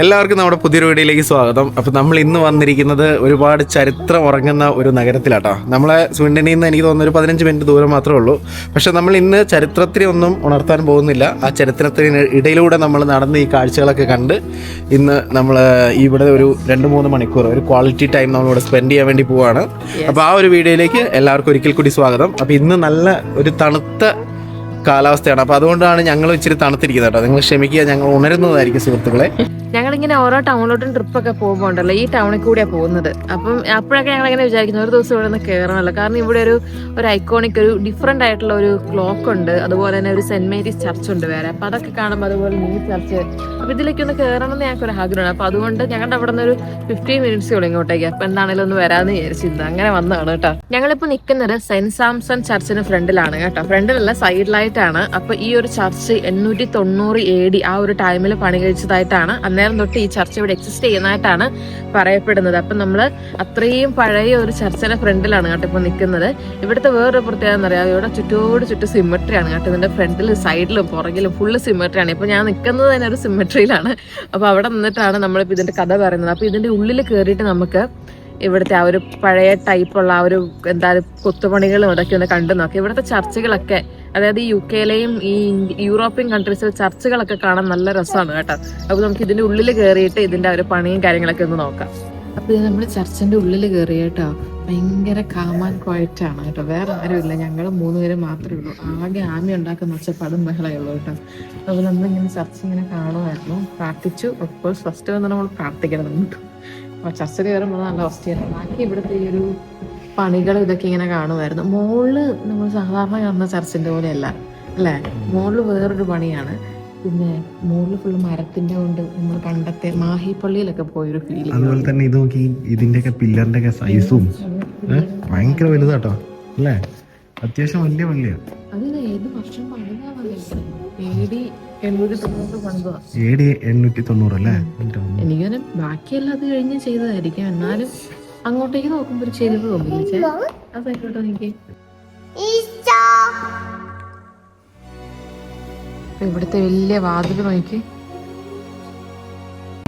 എല്ലാവർക്കും നമ്മുടെ പുതിയൊരു വീഡിയോയിലേക്ക് സ്വാഗതം. അപ്പോൾ നമ്മൾ ഇന്ന് വന്നിരിക്കുന്നത് ഒരുപാട് ചരിത്രം ഉറങ്ങുന്ന ഒരു നഗരത്തിലാട്ടോ. നമ്മളെ സ്വീഡനിൽ നിന്ന് എനിക്ക് തോന്നുന്നു ഒരു പതിനഞ്ച് മിനിറ്റ് ദൂരം മാത്രമേ ഉള്ളൂ. പക്ഷേ നമ്മൾ ഇന്ന് ചരിത്രത്തിനെ ഒന്നും ഉണർത്താൻ പോകുന്നില്ല. ആ ചരിത്രത്തിന് ഇടയിലൂടെ നമ്മൾ നടന്ന് ഈ കാഴ്ചകളൊക്കെ കണ്ട് ഇന്ന് നമ്മൾ ഇവിടെ ഒരു രണ്ട് മൂന്ന് മണിക്കൂർ ഒരു ക്വാളിറ്റി ടൈം നമ്മളിവിടെ സ്പെൻഡ് ചെയ്യാൻ വേണ്ടി പോവാണ്. അപ്പോൾ ആ ഒരു വീഡിയോയിലേക്ക് എല്ലാവർക്കും ഒരിക്കൽ കൂടി സ്വാഗതം. അപ്പോൾ ഇന്ന് നല്ല ഒരു തണുത്ത കാലാവസ്ഥയാണ്. അപ്പോൾ അതുകൊണ്ടാണ് ഞങ്ങൾ ഇച്ചിരി തണുത്തിരിക്കുന്നത് കേട്ടോ. നിങ്ങൾ ക്ഷമിക്കുക ഞങ്ങൾ ഉണരുന്നതായിരിക്കും സുഹൃത്തുക്കളെ. ഞങ്ങളിങ്ങനെ ഓരോ ടൗണിലോട്ടും ട്രിപ്പൊക്കെ പോകുമ്പോൾ ഉണ്ടല്ലോ ഈ ടൗണിൽ കൂടിയാണ് പോകുന്നത്. അപ്പം അപ്പോഴൊക്കെ ഞങ്ങൾ ഇങ്ങനെ വിചാരിക്കുന്നു ഒരു ദിവസം ഇവിടെ നിന്ന് കയറണമല്ലോ കാരണം ഇവിടെ ഒരു ഒരു ഐക്കോണിക് ഒരു ഡിഫറെന്റ് ആയിട്ടുള്ള ഒരു ക്ലോക്ക് ഉണ്ട്. അതുപോലെ തന്നെ ഒരു സെന്റ് മേരീസ് ചർച്ച് ഉണ്ട് വേറെ. അപ്പം അതൊക്കെ കാണുമ്പോൾ അതുപോലെ മിനി ചർച്ച് അപ്പൊ ഇതിലേക്ക് ഒന്ന് കയറണം എന്ന് ഞങ്ങൾക്ക് ഒരു ആഗ്രഹമാണ്. അപ്പൊ അതുകൊണ്ട് ഞങ്ങളുടെ അവിടെ നിന്ന് ഒരു ഫിഫ്റ്റീൻ മിനിറ്റ്സ് ഉള്ളൂ ഇങ്ങോട്ടേക്ക്. അപ്പം എന്താണെങ്കിലും ഒന്ന് വരാമെന്ന് വിചാരിച്ചിരുന്നു. അങ്ങനെ വന്നതാണ് കേട്ടോ. ഞങ്ങളിപ്പോൾ നിൽക്കുന്നത് സെന്റ് സാംസൺ ചർച്ചിന് ഫ്രണ്ടിലാണ് കേട്ടോ. ഫ്രണ്ടിലല്ല സൈഡിലായിട്ടാണ് അപ്പൊ ഈ ഒരു ചർച്ച് എണ്ണൂറ്റി തൊണ്ണൂറ് എ ഡി ആ ഒരു ടൈമിൽ പണി കഴിച്ചതായിട്ടാണ് അന്നേരം തൊട്ട് ഈ ചർച്ച ഇവിടെ എക്സിസ്റ്റ് ചെയ്യുന്നതായിട്ടാണ് പറയപ്പെടുന്നത്. അപ്പൊ നമ്മൾ അത്രയും പഴയ ഒരു ചർച്ചിന്റെ ഫ്രണ്ടിലാണ് കേട്ടോ ഇപ്പൊ നിൽക്കുന്നത്. ഇവിടുത്തെ വേറൊരു പ്രത്യേകത എന്ന് പറയാം ഇവിടെ ചുറ്റോട് ചുറ്റും ആണ് കേട്ടോ. ഇതിന്റെ ഫ്രണ്ടിലും സൈഡിലും പുറകിലും ഫുള്ള് സിമെട്രി ആണ്. ഇപ്പൊ ഞാൻ നിൽക്കുന്നത് തന്നെ ഒരു സിമെട്രിയിലാണ് അപ്പൊ അവിടെ നിന്നിട്ടാണ് നമ്മളിപ്പോ ഇതിന്റെ കഥ പറയുന്നത്. അപ്പോൾ ഇതിന്റെ ഉള്ളിൽ കയറിയിട്ട് നമുക്ക് ഇവിടുത്തെ ആ ഒരു പഴയ ടൈപ്പുള്ള ആ ഒരു എന്താ കൊത്തുപണികളും ഇതൊക്കെ ഒന്ന് കണ്ടു നോക്കി. ഇവിടുത്തെ ചർച്ചുകളൊക്കെ അതായത് ഈ യു കെയിലെയും ഈ യൂറോപ്യൻ കൺട്രീസിലെ ചർച്ചുകളൊക്കെ കാണാൻ നല്ല രസമാണ് കേട്ടോ. അപ്പൊ നമുക്ക് ഇതിന്റെ ഉള്ളിൽ കയറിയിട്ട് ഇതിന്റെ ഒരു പണിയും കാര്യങ്ങളൊക്കെ ഒന്ന് നോക്കാം. അപ്പൊ ഇത് നമ്മൾ ചർച്ചിന്റെ ഉള്ളിൽ കയറി കേട്ടോ ഭയങ്കര കാമാൻ ആണ് കേട്ടോ. വേറെ ആരുമില്ല. ഞങ്ങൾ മൂന്നുപേര് മാത്രമേ ഉള്ളൂ. ആകെ ആമി ഉണ്ടാക്കുന്ന ഒച്ചപ്പാടും ബഹളമേ ഉള്ളൂ കേട്ടോ. അപ്പോൾ നമ്മളിങ്ങനെ ചർച്ച ഇങ്ങനെ കാണുമായിരുന്നു. പ്രാർത്ഥിച്ചു. ഒഫ്കോഴ്സ് ഫസ്റ്റ് വന്ന് നമ്മൾ പ്രാർത്ഥിക്കണം നമുക്ക് അപ്പോൾ ചർച്ചിൽ കയറുമ്പോൾ നല്ല അവസ്ഥയാണ്. ബാക്കി ഇവിടുത്തെ ഈ ഒരു പണികൾ ഇതൊക്കെ ഇങ്ങനെ കാണുമായിരുന്നു. മോളിൽ നമ്മൾ സാധാരണ കാണുന്ന ചർച്ചിന്റെ പോലെയല്ല അല്ലേ? മോളിൽ വേറൊരു പണിയാണ്. പിന്നെ മോളിൽ ഫുള്ള് മരത്തിന്റെ കൊണ്ട് നമ്മൾ പണ്ടത്തെ മാഹി പള്ളിയിലൊക്കെ പോയൊരു ഫീലിംഗ് അതുപോലെ തന്നെ ഇത് നോക്കി ഇതിന്റെയൊക്കെ പില്ലറിന്റെ ഒക്കെ സൈസും ഭയങ്കര വലുതാട്ടോ അല്ലേ? അത്യാവശ്യം വലിയ പള്ളിയാണ് അതിന് ഏത് വർഷം പണിതാ എ ഡി എണ്ണൂറ്റി തൊണ്ണൂറ് അല്ലേ? എന്റെ അമ്മ. ബാക്കിയെല്ലാം അത് കഴിഞ്ഞ് ചെയ്തതായിരിക്കും. എന്നാലും അങ്ങോട്ടേക്ക് നോക്കുമ്പോ ഒരു ചെരുവ് തോന്നിയില്ലേ ചേ അതായിക്കോട്ടെ എനിക്ക് ഇവിടുത്തെ വലിയ വാതിൽ നോക്കി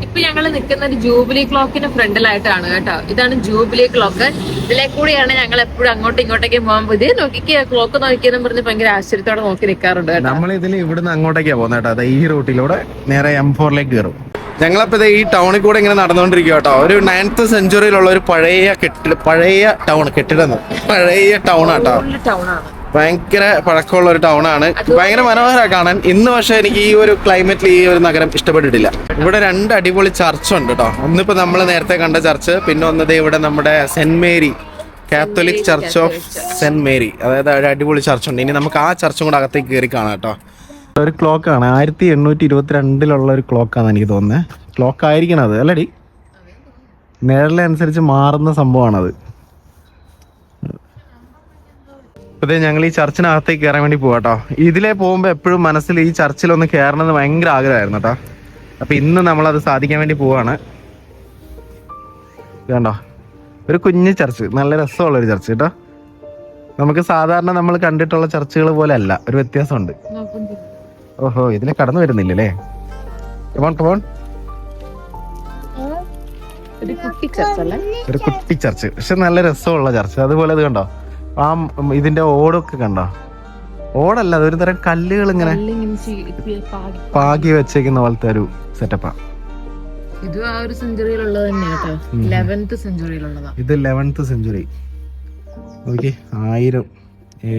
ഇപ്പൊ ഞങ്ങൾ ഒരു ജൂബിലി ക്ലോക്കിന്റെ ഫ്രണ്ടിലായിട്ടാണ് കേട്ടോ. ഇതാണ് ജൂബിലി ക്ലോക്ക്. ഇതിലെ കൂടിയാണ് ഞങ്ങൾ എപ്പോഴും അങ്ങോട്ടും ഇങ്ങോട്ടേക്ക് പോകാൻ പുതിയ നോക്കിക്ക് ക്ലോക്ക് നോക്കിയെന്ന് പറഞ്ഞ് ഭയങ്കര ആശ്ചര്യത്തോടെ നോക്കി നിൽക്കാറുണ്ട് കേട്ടോ. നമ്മൾ ഇതിൽ ഇവിടുന്ന് അങ്ങോട്ടേക്കാ പോകുന്നത് കേട്ടോ. ഈ റൂട്ടിലൂടെ നേരെ എം ഫോറിലേക്ക് കയറും. ഞങ്ങളപ്പോ ഈ ടൗണിൽ കൂടെ ഇങ്ങനെ നടന്നുകൊണ്ടിരിക്കുക കേട്ടോ ഒരു നയൻത്ത് സെഞ്ചുറിയിലുള്ള ഒരു പഴയ കെട്ടിട പഴയ ടൗൺ കെട്ടിടം. പഴയ ടൗൺ ആട്ടോ ഭയങ്കര പഴക്കമുള്ള ഒരു ടൗൺ ആണ്. ഭയങ്കര മനോഹരമാണ് കാണാൻ. ഇന്ന് പക്ഷേ എനിക്ക് ഈ ഒരു ക്ലൈമറ്റിൽ ഈ ഒരു നഗരം ഇഷ്ടപ്പെട്ടിട്ടില്ല. ഇവിടെ രണ്ട് അടിപൊളി ചർച്ച് ഉണ്ട് കേട്ടോ ഒന്നിപ്പോ നമ്മൾ നേരത്തെ കണ്ട ചർച്ച് പിന്നെ ഒന്നത് ഇവിടെ നമ്മുടെ Saint Mary Catholic Church of Saint Mary. അതായത് ഒരു അടിപൊളി ചർച്ച് ഉണ്ട് ഇനി നമുക്ക് ആ ചർച്ചും കൂടെ അകത്തേക്ക് കയറി കാണാം കേട്ടോ ഒരു ക്ലോക്ക് ആണ്. ആയിരത്തി എണ്ണൂറ്റി ഇരുപത്തിരണ്ടിലുള്ള ഒരു ക്ലോക്കാണെന്ന് എനിക്ക് തോന്നുന്നത് ക്ലോക്ക് ആയിരിക്കണം അത് അല്ലടി? നേരലനുസരിച്ച് മാറുന്ന സംഭവമാണത്. അതെ ഞങ്ങൾ ഈ ചർച്ചിനകത്തേക്ക് കയറാൻ വേണ്ടി പോവാട്ടോ ഇതിലെ പോകുമ്പോൾ എപ്പോഴും മനസ്സിൽ ഈ ചർച്ചിലൊന്ന് കയറണമെന്ന് ഭയങ്കര ആഗ്രഹമായിരുന്നു കേട്ടോ അപ്പൊ ഇന്ന് നമ്മളത് സാധിക്കാൻ വേണ്ടി പോവാണ്. കണ്ടോ ഒരു കുഞ്ഞ് ചർച്ച്. നല്ല രസമുള്ള ഒരു ചർച്ച് കേട്ടോ. നമുക്ക് സാധാരണ നമ്മൾ കണ്ടിട്ടുള്ള ചർച്ചുകൾ പോലെ അല്ല. ഒരു വ്യത്യാസമുണ്ട്. ഓഹോ ഇതിലെ കടന്നു വരുന്നില്ലല്ലേ? കമോൺ കമോൺ ഒരു കുട്ടി ചർച്ച അല്ലേ? ഒരു കുട്ടി ചർച്ച്. പക്ഷെ നല്ല രസമുള്ള ചർച്ച്. അതുപോലെ അത് കണ്ടോ? ആ ഇതിന്റെ ഓടൊക്കെ കണ്ടോ? ഓടല്ല അതൊരു തരം കല്ലുകൾ ഇങ്ങനെ പാകി. വെച്ചേക്കുന്ന പോലത്തെ ഒരു സെറ്റപ്പാ ഇത് ആ ഒരു സെഞ്ചുറിയിലുള്ളത് തന്നെ കേട്ടോ. ലെവൻത്ത് സെഞ്ചുറിയിലുള്ളതാ ഇത് ലെവൻത്ത് സെഞ്ചുറി ഓക്കെ ആയിരം എ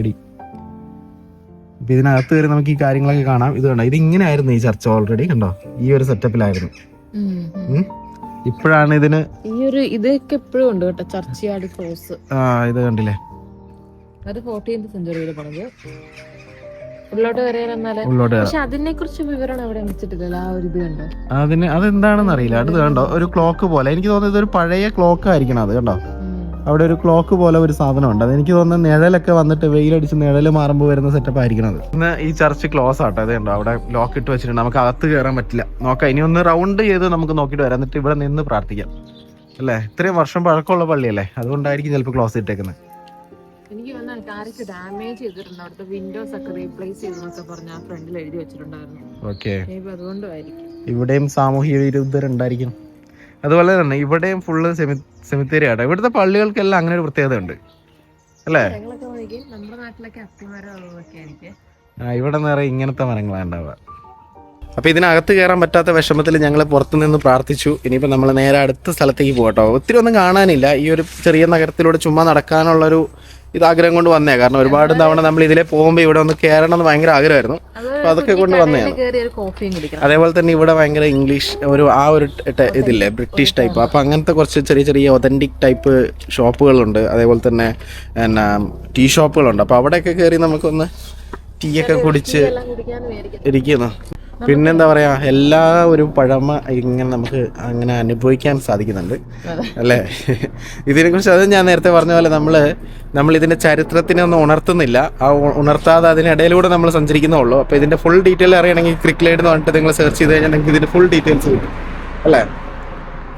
ഡി അപ്പൊ ഇതിനകത്ത് വരെ നമുക്ക് ഈ കാര്യങ്ങളൊക്കെ കാണാം. ഇത് കണ്ടോ? ഇത് ഇങ്ങനെ ആയിരുന്നു ഈ ചർച്ച ഓൾറെഡി കണ്ടോ? ഈ ഒരു സെറ്റപ്പിലായിരുന്നു ഇപ്പോഴാണ് ഇതിന് ഈ ഒരു ഇതൊക്കെ എപ്പോഴും ഉണ്ട് കേട്ടോ ചർച്ച് യാർഡ് ക്രോസ് ആ ഇത് കണ്ടില്ലേ? അത് ഫോർട്ടീൻത് സെഞ്ചുറിയിൽ പണിത്. ഉള്ളോട്ട് കയറാം. പക്ഷെ അതിനെ കുറിച്ച് വിവരണം അവിടെ വെച്ചിട്ടില്ലല്ലോ ആ ഒരു ഇത് കണ്ടോ? അതിന് അതെന്താണെന്ന് അറിയില്ല. അത് കണ്ടോ? ഒരു ക്ലോക്ക് പോലെ. എനിക്ക് തോന്നുന്നത് ഇതൊരു പഴയ ക്ലോക്ക് ആയിരിക്കണം അത് കണ്ടോ? അവിടെ ഒരു ക്ലോക്ക് പോലെ ഒരു സാധനം ഉണ്ട് അത് എനിക്ക് തോന്നുന്നത് നിഴലൊക്കെ വന്നിട്ട് വെയിലടിച്ച് നിഴൽ മാറുമ്പോൾ വരുന്ന സെറ്റപ്പ് ആയിരിക്കണം അത് ഇന്ന് ഈ ചർച്ച് ക്ലോസ് ആട്ടോ. അതേ കണ്ടോ? അവിടെ ലോക്ക് ഇട്ട് വെച്ചിട്ടുണ്ട്. നമുക്ക് അകത്ത് കയറാൻ പറ്റില്ല. നോക്കാം. ഇനി ഒന്ന് റൗണ്ട് ചെയ്ത് നമുക്ക് നോക്കിയിട്ട് വരാം. എന്നിട്ട് ഇവിടെ നിന്ന് പ്രാർത്ഥിക്കാം. അല്ലേ? ഇത്രയും വർഷം പഴക്കമുള്ള പള്ളിയല്ലേ? അതുകൊണ്ടായിരിക്കും ചിലപ്പോൾ ക്ലോസ് ഇട്ടേക്കുന്നത്. എനിക്ക് തോന്നുന്നു ആരൊക്കെ ഡാമേജ് ചെയ്തിട്ടുണ്ട്. അവിടുത്തെ വിൻഡോസ് ഒക്കെ റീപ്ലേസ് ചെയ്തെന്നൊക്കെ പറഞ്ഞ ആ ഫ്രണ്ടിൽ എഴുതി വെച്ചിട്ടുണ്ടായിരുന്നു. ഇവിടെയും സാമൂഹിക വിരുദ്ധരുണ്ടായിരിക്കും. അതുപോലെ തന്നെ ഇവിടെയും ഫുള്ള് സെമി സെമിത്തേരി ആട്ടോ. ഇവിടുത്തെ പള്ളികൾക്കെല്ലാം അങ്ങനെ ഒരു പ്രത്യേകത ഉണ്ട് അല്ലേ? ആ ഇവിടെ നിറയെ ഇങ്ങനത്തെ മരങ്ങളാണ് ഉണ്ടാവുക. അപ്പൊ ഇതിനകത്ത് കയറാൻ പറ്റാത്ത വിഷമത്തിൽ ഞങ്ങൾ പുറത്തു നിന്ന് പ്രാർത്ഥിച്ചു. ഇനിയിപ്പോൾ നമ്മൾ നേരെ അടുത്ത സ്ഥലത്തേക്ക് പോകട്ടോ. ഒത്തിരി ഒന്നും കാണാനില്ല. ഈ ഒരു ചെറിയ നഗരത്തിലൂടെ ചുമ്മാ നടക്കാനുള്ളൊരു ഇത് ആഗ്രഹം കൊണ്ട് വന്നേ. കാരണം ഒരുപാട് തവണ നമ്മൾ ഇതിലെ പോകുമ്പോൾ ഇവിടെ ഒന്ന് കയറണം എന്ന് ഭയങ്കര ആഗ്രഹമായിരുന്നു. അപ്പൊ അതൊക്കെ കൊണ്ട് വന്നതാണ് കുടിക്കണം. അതേപോലെ തന്നെ ഇവിടെ ഭയങ്കര ഇംഗ്ലീഷ് ഒരു ആ ഒരു ഇതില്ലേ ബ്രിട്ടീഷ് ടൈപ്പ് അപ്പൊ അങ്ങനത്തെ കുറച്ച് ചെറിയ ചെറിയ ഒതന്റിക് ടൈപ്പ് ഷോപ്പുകളുണ്ട് അതേപോലെ തന്നെ എന്നാ ടീ ഷോപ്പുകളുണ്ട് അപ്പൊ അവിടെയൊക്കെ കയറി നമുക്കൊന്ന് ടീ ഒക്കെ കുടിച്ച് ഇരിക്കുന്നു. പിന്നെന്താ പറയാ എല്ലാ ഒരു പഴമ ഇങ്ങനെ നമുക്ക് അങ്ങനെ അനുഭവിക്കാൻ സാധിക്കുന്നുണ്ട്. അല്ലേ? ഇതിനെ കുറിച്ച് അത് ഞാൻ നേരത്തെ പറഞ്ഞ പോലെ നമ്മൾ നമ്മൾ ഇതിന്റെ ചരിത്രത്തിനെ ഒന്നും ഉണർത്തുന്നില്ല. ആ ഉണർത്താതെ അതിനിടയിലൂടെ നമ്മൾ സഞ്ചരിക്കുന്നുള്ളൂ അപ്പൊ ഇതിന്റെ ഫുൾ ഡീറ്റെയിൽ അറിയണമെങ്കിൽ ക്രിക്ലൈഡ് എന്ന് പറഞ്ഞിട്ട് നിങ്ങൾ സെർച്ച് ചെയ്ത് കഴിഞ്ഞാൽ നിങ്ങൾക്ക് ഇതിന്റെ ഫുൾ ഡീറ്റെയിൽസ് കിട്ടും. അല്ലേ?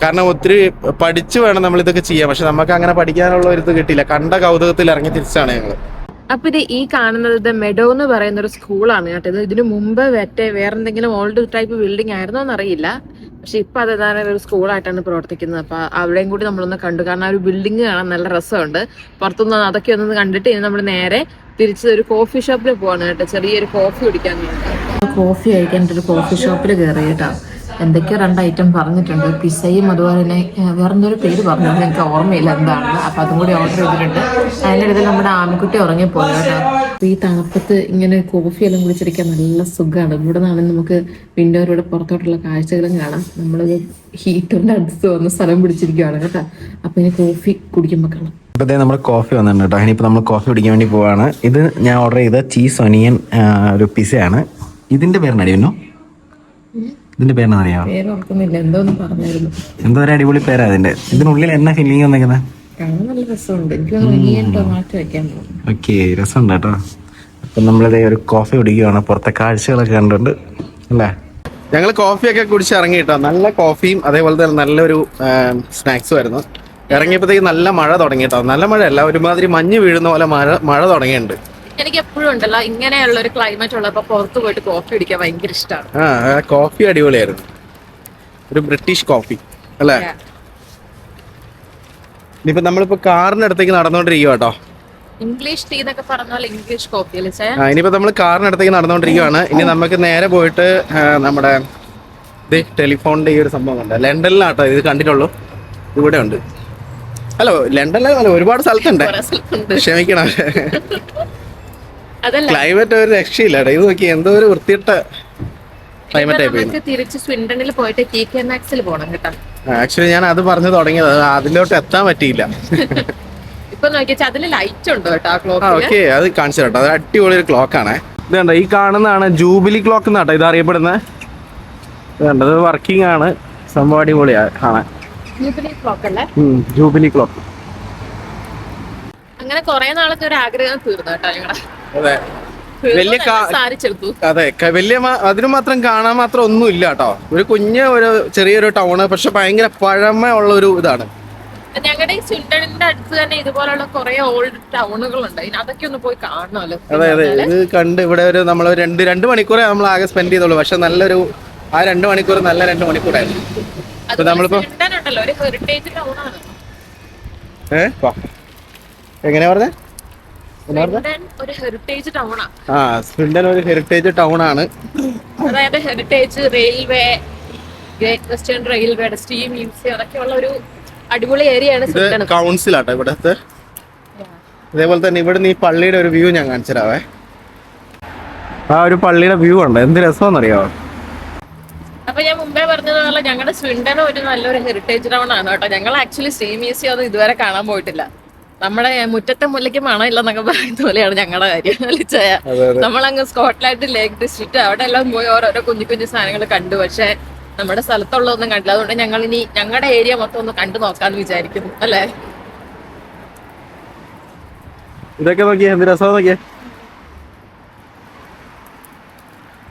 കാരണം ഒത്തിരി പഠിച്ചു വേണം നമ്മൾ ഇതൊക്കെ ചെയ്യാൻ. പക്ഷെ നമുക്ക് അങ്ങനെ പഠിക്കാനുള്ള ഒരു ഇത് കിട്ടിയില്ല. കണ്ട കൗതുകത്തിൽ ഇറങ്ങി തിരിച്ചാണ് ഞങ്ങൾ അപ്പൊ ഇത് ഈ കാണുന്നത് ദ മെഡോ എന്ന് പറയുന്ന ഒരു സ്കൂളാണ് കേട്ടോ. ഇത് ഇതിനു മുമ്പ് മറ്റേ വേറെ എന്തെങ്കിലും ഓൾഡ് ടൈപ്പ് ബിൽഡിംഗ് ആയിരുന്നോ എന്നറിയില്ല. പക്ഷെ ഇപ്പൊ അത് ഏതാണ്ട് ഒരു സ്കൂളായിട്ടാണ് പ്രവർത്തിക്കുന്നത്. അപ്പൊ അവിടെയും കൂടി നമ്മളൊന്ന് കണ്ടു. കാരണം ആ ഒരു ബിൽഡിംഗ് കാണാൻ നല്ല രസമുണ്ട്. പുറത്തുനിന്ന് അതൊക്കെ ഒന്ന് കണ്ടിട്ട് ഇനി നമ്മൾ നേരെ തിരിച്ച് ഒരു കോഫി ഷോപ്പിൽ പോവാണ് കേട്ടോ. ചെറിയൊരു കോഫി കുടിക്കാൻ കോഫി കഴിക്കാൻ ഒരു കോഫി ഷോപ്പിൽ കയറി കേട്ടോ. എന്തൊക്കെയോ രണ്ട് ഐറ്റം പറഞ്ഞിട്ടുണ്ട്. പിസയും അതുപോലെ തന്നെ വേറെന്തൊരു പേര് പറഞ്ഞു. എനിക്ക് ഓർമ്മയില്ല എന്താണെന്ന് അപ്പം അതും കൂടി ഓർഡർ ചെയ്തിട്ടുണ്ട്. അതിന്റെ ഇടയിൽ നമ്മുടെ ആൺകുട്ടി ഉറങ്ങിപ്പോയി കേട്ടോ. അപ്പൊ ഈ തണുപ്പത്ത് ഇങ്ങനെ കോഫിയെല്ലാം കുടിച്ചിരിക്കാൻ നല്ല സുഖമാണ് ഇവിടെ നിന്നാണെങ്കിൽ നമുക്ക് വിൻഡോയിലൂടെ പുറത്തോട്ടുള്ള കാഴ്ചകളും കാണാം. നമ്മൾ ഹീറ്ററിന്റെ അടുത്ത് വന്ന് സ്ഥലം പിടിച്ചിരിക്കുകയാണ് കേട്ടോ. അപ്പൊ ഇനി കോഫി കുടിക്കുമ്പോൾ കാണാം. ഇപ്പോഴത്തേ നമ്മുടെ കോഫി വന്നിട്ടുണ്ട് കേട്ടോ. ഇനിയിപ്പോൾ നമ്മൾ കോഫി കുടിക്കാൻ വേണ്ടി പോവാണ്. ഇത് ഞാൻ ഓർഡർ ചെയ്ത ചീസ് ഒനിയൻ ഒരു പിസയാണ് ഇതിന്റെ പേരിനടിയുന്നോ ഇതിന്റെ പേരെന്നാ അറിയാം പേര് ഓർക്കുന്നില്ല. എന്തോന്ന് പറഞ്ഞായിരുന്നു. എന്തോ ഒരു അടിപൊളി പേരാ അതിന്റെ. ഇതിനുള്ളിൽ എന്നാ ഫീലിംഗ് വന്നേക്കുന്നത് കാണാൻ നല്ല രസമുണ്ട്. എനിക്ക് വെക്കാൻ ഓക്കെ രസമുണ്ട് കേട്ടോ. അപ്പം നമ്മളിതേ ഒരു കോഫി കുടിക്കുകയാണ് പുറത്തെ കാഴ്ചകളൊക്കെ കണ്ടുണ്ട് അല്ലേ? ഞങ്ങൾ കോഫിയൊക്കെ കുടിച്ച് ഇറങ്ങി കേട്ടോ. നല്ല കോഫിയും അതേപോലെ തന്നെ നല്ലൊരു സ്നാക്സും ആയിരുന്നു. ഇറങ്ങിയപ്പോഴത്തേക്ക് നല്ല മഴ തുടങ്ങി കേട്ടോ. നല്ല മഴയല്ല. ഒരുമാതിരി മഞ്ഞ് വീഴുന്ന പോലെ മഴ മഴ തുടങ്ങിയിട്ടുണ്ട്. എനിക്ക് എപ്പോഴും ഉണ്ടല്ലോ ഇങ്ങനെയുള്ള ഒരു ക്ലൈമറ്റ് ഉള്ളപ്പോ പുറത്ത് പോയിട്ട് കോഫി കുടിക്കാൻ ഭയങ്കര ഇഷ്ടമാണ് ആ കോഫി അടിപൊളിയായിരുന്നു. ഒരു ബ്രിട്ടീഷ് കോഫി അല്ലേ? ഇനിയിപ്പോ നമ്മളിപ്പോ കാറിനടുത്തേക്ക് നടന്നുകൊണ്ടിരിക്കുക കേട്ടോ ഇംഗ്ലീഷ് ടീ എന്നൊക്കെ പറഞ്ഞാൽ ഇംഗ്ലീഷ് കോഫി അല്ലേ ആ, ഇനിയിപ്പോ നമ്മൾ കാറിനടുത്തേക്ക് നടന്നുകൊണ്ടിരിക്കുകയാണ് ഇനി നമുക്ക് നേരെ പോയിട്ട് നമ്മുടെ ഇത് ടെലിഫോണിന്റെ ഈ ഒരു സംഭവം ഉണ്ട് ലണ്ടനിലാട്ടോ ഇത് കണ്ടിട്ടുള്ളൂ. ഇവിടെ ഉണ്ട്. ഹലോ ലണ്ടനിലെ ഒരുപാട് സ്ഥലത്തുണ്ട്. ക്ഷമിക്കണം. ക്ലൈമറ്റ് ഒരു രക്ഷയില്ല ഇത് നോക്കി എന്തോ ഒരു വൃത്തിയിട്ട ക്ലൈമറ്റ് ആയി തിരിച്ച് സ്വീഡനിൽ പോയിട്ട് ടി കെ മാക്സിൽ പോകണം കേട്ടോ. ആക്ച്വലി ഞാൻ അത് പറഞ്ഞു തുടങ്ങിയത്. അത് അതിലോട്ട് എത്താൻ പറ്റിയില്ല. ഇപ്പൊ നോക്കിയാൽ അതിൽ ലൈറ്റ് ഉണ്ട് കേട്ടോ ആ ആ ക്ലോക്കിൽ ഓക്കെ അത് കാണിച്ചു കേട്ടോ അത് അടിപൊളി ഒരു ക്ലോക്ക് ആണ്. ഈ കാണുന്നതാണ് ജൂബിലി ക്ലോക്ക് എന്നാട്ടോ ഇത് അറിയപ്പെടുന്നത് ഇത് കണ്ടോ ഇത് വർക്കിംഗ് ആണ്. സംഭവം അടിപൊളിയാണ് കാണാൻ. ക്ലോക്ക് അല്ലേ? ഉം, ജൂബിലി ക്ലോക്ക് അങ്ങനെ കുറെ നാളത്തെ ഒരു ആഗ്രഹം തീർന്നു കേട്ടോ ഞങ്ങളുടെ അതെ. വലിയ അതെ വലിയ അതിന് മാത്രം കാണാൻ മാത്രം ഒന്നും ഇല്ല കേട്ടോ. ഒരു കുഞ്ഞ ഒരു ചെറിയൊരു ടൗണ് പക്ഷെ ഭയങ്കര പഴമ ഉള്ള ഒരു ഇതാണ്. ഞങ്ങളുടെ ഈ അടുത്ത് തന്നെ ഇതുപോലുള്ള കുറെ ഓൾഡ് ടൗണുകളുണ്ട് ഇനി അതൊക്കെ ഒന്ന് പോയി കാണണമല്ലോ. അതെ അതെ. ഇത് കണ്ട് ഇവിടെ ഒരു നമ്മൾ രണ്ട് രണ്ട് മണിക്കൂറേ നമ്മൾ ആകെ സ്പെൻഡ് ചെയ്തോളൂ പക്ഷെ നല്ലൊരു ആ രണ്ട് മണിക്കൂർ നല്ല രണ്ട് മണിക്കൂറായിരുന്നു. ഏഹ് നമ്മളിപ്പോ ഏ. എങ്ങനെയാ പറഞ്ഞേ? ഒരു ഹെറിറ്റേജ് ടൗൺ ആ. സ്വിൻഡൻ ഒരു ഹെറിറ്റേജ് ടൗൺ ആണ്. അതായത് ഹെറിറ്റേജ് റെയിൽവേ ഗ്രേറ്റ് വെസ്റ്റേൺ റെയിൽവേയുടെ സ്റ്റീം മ്യൂസിയം അതൊക്കെയുള്ള ഒരു അടിപൊളി ഏരിയ ആണ് കൗൺസിലാട്ടോ ഇവിടത്തെ? അതേപോലെ തന്നെ ഇവിടുന്ന് ഈ പള്ളിയുടെ ഒരു വ്യൂ ഞാൻ കാണിച്ചു തരാവേ ആ ഒരു പള്ളിയുടെ വ്യൂ ഉണ്ട് എന്ത് രസമെന്നറിയാവോ അപ്പൊ ഞാൻ മുമ്പേ പറഞ്ഞതുപോലെ ഞങ്ങളുടെ സ്വീഡൻ ഒരു നല്ലൊരു ഹെറിറ്റേജ് ടൗൺ ആണ് കേട്ടോ. ഞങ്ങൾ ആക്ച്വലി സ്റ്റീം മ്യൂസിയം ഒന്നും ഇതുവരെ കാണാൻ പോയിട്ടില്ല. നമ്മുടെ മുറ്റത്തെ മുല്ലയ്ക്ക് മണമില്ല എന്നൊക്കെ പറയുന്ന പോലെയാണ് ഞങ്ങളുടെ കാര്യം അതെ നമ്മളങ്ങ് സ്കോട്ട്ലാൻഡ് ലേക്ക് ഡിസ്ട്രിക്റ്റ് അവിടെ എല്ലാം പോയി ഓരോരോ കുഞ്ഞു കുഞ്ഞു സാധനങ്ങൾ കണ്ടു. പക്ഷെ നമ്മുടെ സ്ഥലത്തുള്ളതൊന്നും കണ്ടില്ല. അതുകൊണ്ട് ഞങ്ങൾ ഇനി ഞങ്ങളുടെ ഏരിയ മൊത്തം ഒന്ന് കണ്ടു നോക്കാന്ന് വിചാരിക്കുന്നു അല്ലേ? ഇതൊക്കെ നോക്കിയേ എന്ത് രസം നോക്കിയേ?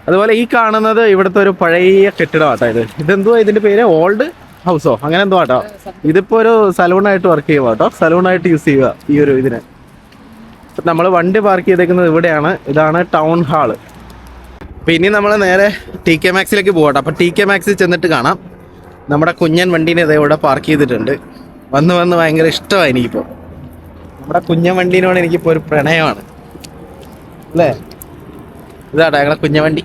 അതുപോലെ ഈ കാണുന്നത് ഇവിടുത്തെ ഒരു പഴയ കെട്ടിടമാട്ടോ ഇത്. ഇതെന്തുവാ ഇതിന്റെ പേര്? ഓൾഡ് ഹൗസോ? അങ്ങനെ എന്തോ ആട്ടോ. ഇതിപ്പോ ഒരു സലൂണായിട്ട് വർക്ക് ചെയ്യുക കേട്ടോ. സലൂണായിട്ട് യൂസ് ചെയ്യുക ഈ ഒരു ഇതിന്. നമ്മൾ വണ്ടി പാർക്ക് ചെയ്തേക്കുന്നത് ഇവിടെയാണ്. ഇതാണ് ടൗൺ ഹാൾ പിന്നെ നമ്മൾ നേരെ ടി കെ മാക്സിലേക്ക് പോകട്ടെ അപ്പം ടി കെ മാക്സിൽ ചെന്നിട്ട് കാണാം. നമ്മുടെ കുഞ്ഞൻ വണ്ടീനെ ഇതേ ഇവിടെ പാർക്ക് ചെയ്തിട്ടുണ്ട്. വന്ന് വന്ന് ഭയങ്കര ഇഷ്ടമാണ് എനിക്കിപ്പോൾ നമ്മുടെ കുഞ്ഞൻ വണ്ടീനോട് എനിക്കിപ്പോൾ ഒരു പ്രണയമാണ്. അല്ലേ? ഇതാട്ടോ ഞങ്ങളുടെ കുഞ്ഞൻ വണ്ടി.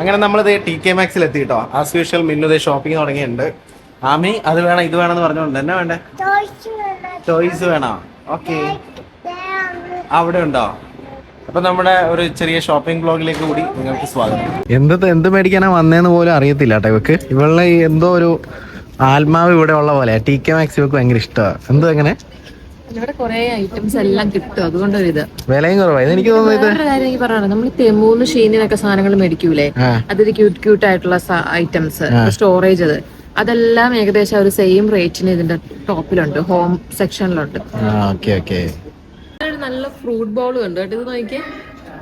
അങ്ങനെ നമ്മൾ ടി കെ മാക്സിൽ എത്തി കേട്ടോ. ആസ് യൂഷ്വൽ മിന്നു ഷോപ്പിംഗ് തുടങ്ങിയിട്ടുണ്ട്. ആമി അത് വേണം ഇത് വേണം എന്ന് പറഞ്ഞോണ്ട് എന്നാ വേണ്ടേ? ചോയ്സ് വേണോ. ഓക്കെ അവിടെ ഉണ്ടോ? അപ്പൊ നമ്മുടെ ഒരു ചെറിയ ഷോപ്പിംഗ് ബ്ലോഗിലേക്ക് കൂടി നിങ്ങൾക്ക് സ്വാഗതം. എന്ത് എന്ത് മേടിക്കാനാ വന്നേന്ന് പോലും അറിയത്തില്ല കേട്ടോ ഇവക്ക്. ഇവളുടെ എന്തോ ഒരു ആത്മാവ് ഇവിടെ ഉള്ള പോലെ. ടി കെ മാക്സ് ഇവക്ക് ഭയങ്കര ഇഷ്ടമാണ് എന്തോ എങ്ങനെ ഇവിടെ കുറെ ഐറ്റംസ് എല്ലാം കിട്ടും. അതുകൊണ്ടൊരു ഇത് വിലയും കുറവായി എനിക്ക് തോന്നുന്നത് വേറൊരു കാര്യം എനിക്ക് പറയണം നമ്മൾ തെമൂന്ന് ഷീനിനൊക്കെ സാധനങ്ങൾ മേടിക്കൂലേ? അത് അതൊരു ക്യൂട്ട് ക്യൂട്ട് ആയിട്ടുള്ള ഐറ്റംസ് സ്റ്റോറേജ് അത്. അതെല്ലാം ഏകദേശം ഒരു സെയിം റേറ്റിന് ഇതിന്റെ ടോപ്പിലുണ്ട്. ഹോം സെക്ഷനിലുണ്ട് ഓക്കെ ഓക്കെ ഒരു നല്ല ഫ്രൂട്ട് ബോളും ഉണ്ട് കേട്ടോ. ഇത് നോക്കിയേ.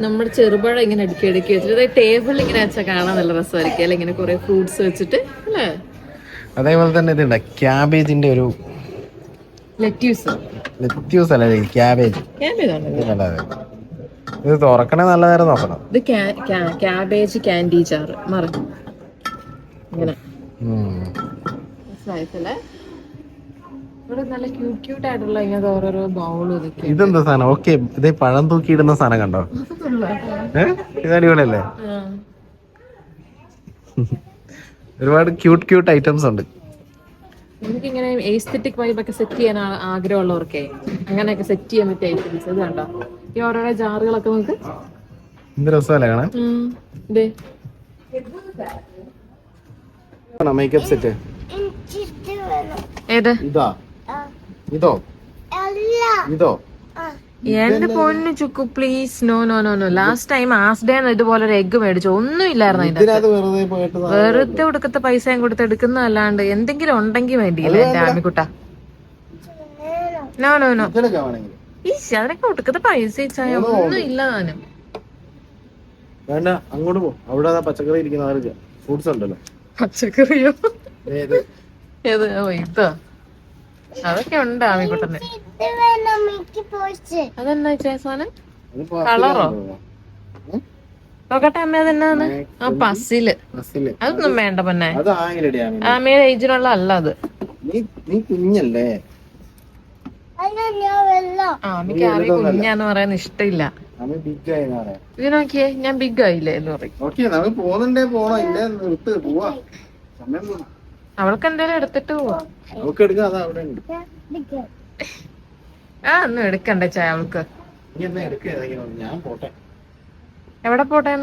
നമ്മുടെ ചെറുപഴം ഇങ്ങനെ അടുക്കി അടുക്കി വെച്ചിട്ട് ടേബിൾ ഇങ്ങനെ വെച്ചാൽ കാണാൻ നല്ല രസമായിരിക്കും. അല്ലെ? ഇങ്ങനെ കുറെ ഫ്രൂട്ട്സ് വെച്ചിട്ട് അല്ലേ? അതേപോലെ തന്നെ ഇതുണ്ട് ക്യാബേജിന്റെ ഒരു ലെറ്റ്യൂസ്. ലെറ്റ്യൂസ് അല്ല ക്യാബേജ്. അല്ലാതെ ഇത്? തുറക്കണേ നല്ല നേരം നോക്കണം ഇത് ക്യാബേജ് കാൻഡി ചാറ് മറി. ഇങ്ങനെ. ഇതെന്താ സാധനം? ഓക്കെ ഇതേ പഴം തൂക്കിയിടുന്ന സാധനം കണ്ടോ? ഇത് അടിപൊളിയല്ലേ? ഒരുപാട് ക്യൂട്ട് ക്യൂട്ട് ഐറ്റംസ് ഉണ്ട്. നമുക്കിങ്ങനെ എസ്തെറ്റിക് വൈബ് ഒക്കെ സെറ്റ് ചെയ്യാൻ ആഗ്രഹമുള്ളവർക്കേ അങ്ങനെയൊക്കെ സെറ്റ് ചെയ്യാൻ പറ്റിയ ഐറ്റംസ് ഇത് കണ്ടോ? ഈ ഓരോരോ ജാറുകളൊക്കെ നമുക്ക് എന്ത് രസമല്ലേ കാണാൻ? മേക്കപ്പ് സെറ്റ് ഏത്? ഇതാ. ഇതോ? ഇതോ? എന്റെ പൊന്നു ചുക്കു please no no no no last time as day ഇതുപോലെ ഒരു എഗ് മേടിച്ചു. ഒന്നും ഇല്ലായിരുന്നു അതിന്റെ വെറുതെ പോയിട്ട് നാ- വെറുതെ കൊടുക്കത്തെ പൈസയും കൊടുത്ത് എടുക്കുന്നതല്ലാണ്ട് എന്തെങ്കിലും ഉണ്ടെങ്കിൽ വേണ്ടിയില്ല എന്റെ ആമിക്കുട്ട? നോ നോ നോ ഈശ് അതിനൊക്കെ കൊടുക്കത്തെ പൈസ ഇച്ചായ. ഒന്നും ഇല്ല താനും. വേണ്ട അങ്ങോട്ട് പോ. അവിടെ പച്ചക്കറി ഇരിക്കുന്ന ഫ്രൂട്ട്സ് ഉണ്ടല്ലോ. പച്ചക്കറിയോ. ഏത്? ഓ ഇതോ അതൊക്കെ ഉണ്ട് ആമിക്കുട്ടന്. അതെന്നാ സാധനം കളറോ? നോക്കട്ടെ അമ്മ അതെന്നാണ് ആ പസിൽ. പസിൽ. അതൊന്നും വേണ്ട പൊന്നെ. അത് ആയിരടി ആമി. ആമയുടെ ഏജിനുള്ള അല്ല അത്. നീ നീ കുഞ്ഞല്ലേ? ആമിക്ക് ആമി കുഞ്ഞാന്ന് പറയുന്ന ഇഷ്ടമില്ല. ആമി ബിഗ് ആയി പറയാം. ഇത് നോക്കിയേ ഞാൻ ബിഗ് ആയില്ലേ എന്ന് പറയും. ഓക്കെ നമുക്ക് പോകുന്നുണ്ടേ പോണോ ഇല്ല നിർത്ത് പോവാ. സമയം പോണം? അവൾക്ക് എന്തേലും എടുത്തിട്ട് പോവാ. ആ ഒന്നും എടുക്കണ്ട ചായ അവൾക്ക്. ഞാൻ പോട്ടെ. എവിടെ പോട്ടെ.